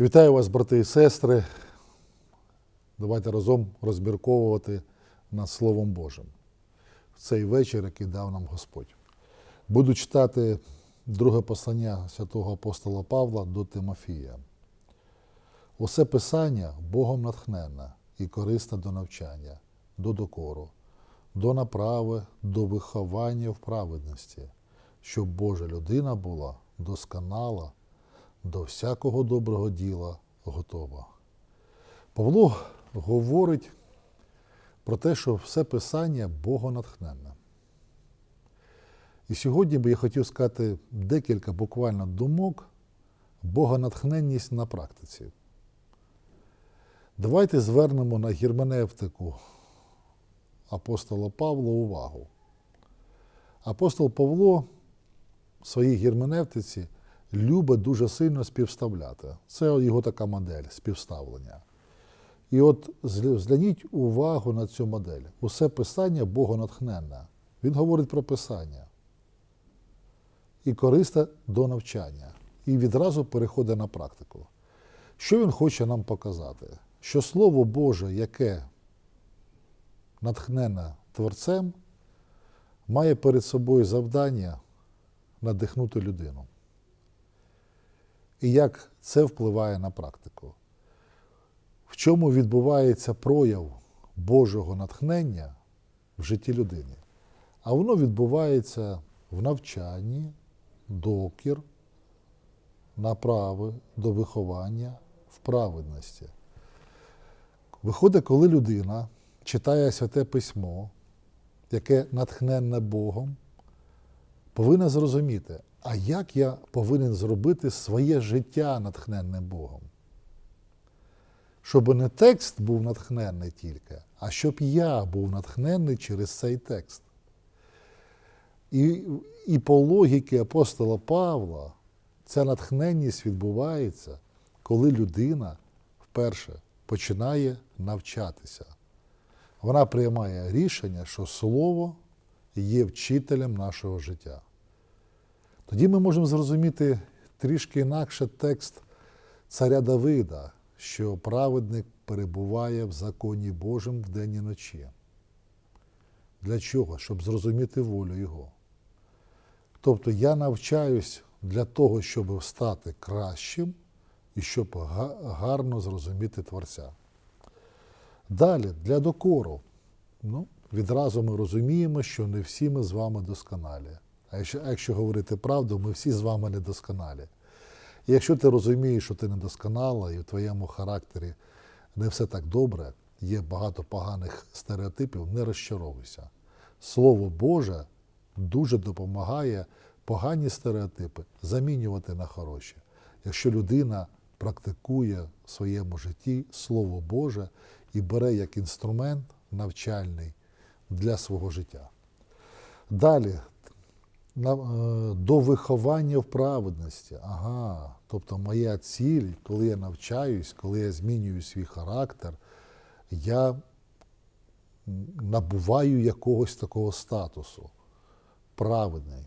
Вітаю вас, брати і сестри. Давайте разом розмірковувати над Словом Божим в цей вечір, який дав нам Господь. Буду читати друге послання святого апостола Павла до Тимофія. Усе писання Богом натхненне і корисне до навчання, до докору, до направи, до виховання в праведності, щоб Божа людина була досконала, до всякого доброго діла готова. Павло говорить про те, що все писання богонатхненне. І сьогодні би я хотів сказати декілька буквально думок богонатхненність на практиці. Давайте звернемо на герменевтику апостола Павла увагу. Апостол Павло в своїй герменевтиці любить дуже сильно співставляти. Це його така модель співставлення. І от згляніть увагу на цю модель. Усе писання богонатхненне. Він говорить про писання. І корисне до навчання. І відразу переходить на практику. Що він хоче нам показати? Що Слово Боже, яке натхнене Творцем, має перед собою завдання надихнути людину. І як це впливає на практику? В чому відбувається прояв Божого натхнення в житті людини? А воно відбувається в навчанні, докір, направи до виховання в праведності. Виходить, коли людина читає святе письмо, яке натхненне Богом, повинна зрозуміти, а як я повинен зробити своє життя натхненним Богом? Щоб не текст був натхненний тільки, а щоб я був натхненний через цей текст. І, і по логіки апостола Павла ця натхненність відбувається, коли людина вперше починає навчатися. Вона приймає рішення, що слово є вчителем нашого життя. Тоді ми можемо зрозуміти трішки інакше текст царя Давида, що праведник перебуває в законі Божим вдень і ночі. Для чого? Щоб зрозуміти волю Його. Тобто я навчаюсь для того, щоб стати кращим і щоб гарно зрозуміти Творця. Далі, для докору. Ну, відразу ми розуміємо, що не всі ми з вами досконалі. А якщо, якщо говорити правду, ми всі з вами недосконалі. І якщо ти розумієш, що ти недосконала, і в твоєму характері не все так добре, є багато поганих стереотипів, не розчаровуйся. Слово Боже дуже допомагає погані стереотипи замінювати на хороші. Якщо людина практикує в своєму житті Слово Боже і бере як інструмент навчальний для свого життя. Далі, до виховання в праведності. Ага, тобто моя ціль, коли я навчаюсь, коли я змінюю свій характер, я набуваю якогось такого статусу. Праведний.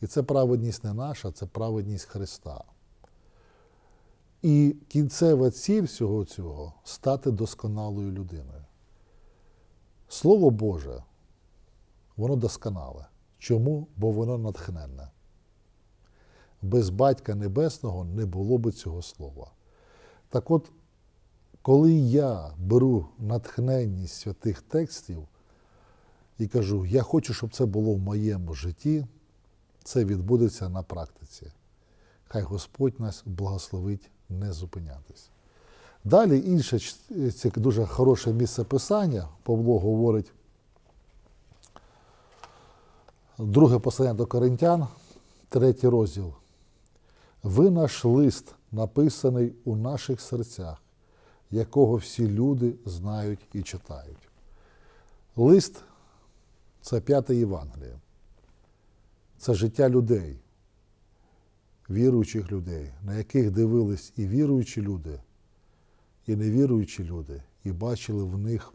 І це праведність не наша, це праведність Христа. І кінцева ціль всього цього стати досконалою людиною. Слово Боже, воно досконале. Чому? Бо воно натхненне. Без Батька Небесного не було би цього слова. Так от, коли я беру натхненність святих текстів і кажу, я хочу, щоб це було в моєму житті, це відбудеться на практиці. Хай Господь нас благословить не зупинятись. Далі інше це дуже хороше місце писання. Павло говорить, друге послання до Коринтян, третій розділ. Ви наш лист, написаний у наших серцях, якого всі люди знають і читають. Лист це п'яте Євангеліє. Це життя людей, віруючих людей, на яких дивились і віруючі люди, і невіруючі люди, і бачили в них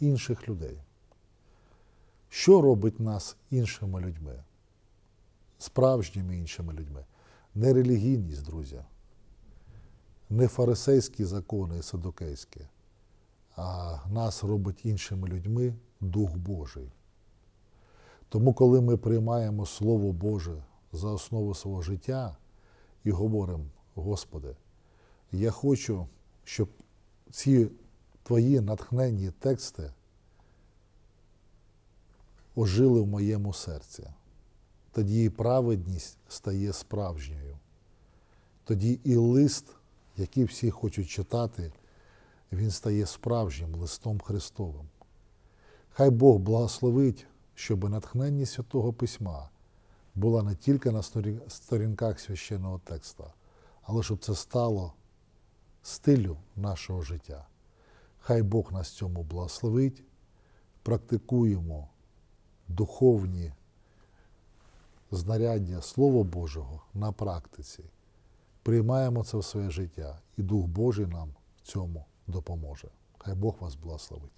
інших людей. Що робить нас іншими людьми? Справжніми іншими людьми. Не релігійність, друзі. не фарисейські закони і садокейські, а нас робить іншими людьми Дух Божий. Тому, коли ми приймаємо Слово Боже за основу свого життя і говоримо, Господи, я хочу, щоб ці твої натхненні тексти ожили в моєму серці. Тоді і праведність стає справжньою. Тоді і лист, який всі хочуть читати, він стає справжнім листом Христовим. Хай Бог благословить, щоб натхненність Святого Письма була не тільки на сторінках священного текста, але щоб це стало стилю нашого життя. Хай Бог нас цьому благословить, практикуємо духовні знаряддя Слова Божого на практиці, приймаємо це в своє життя, і Дух Божий нам в цьому допоможе. Хай Бог вас благословить.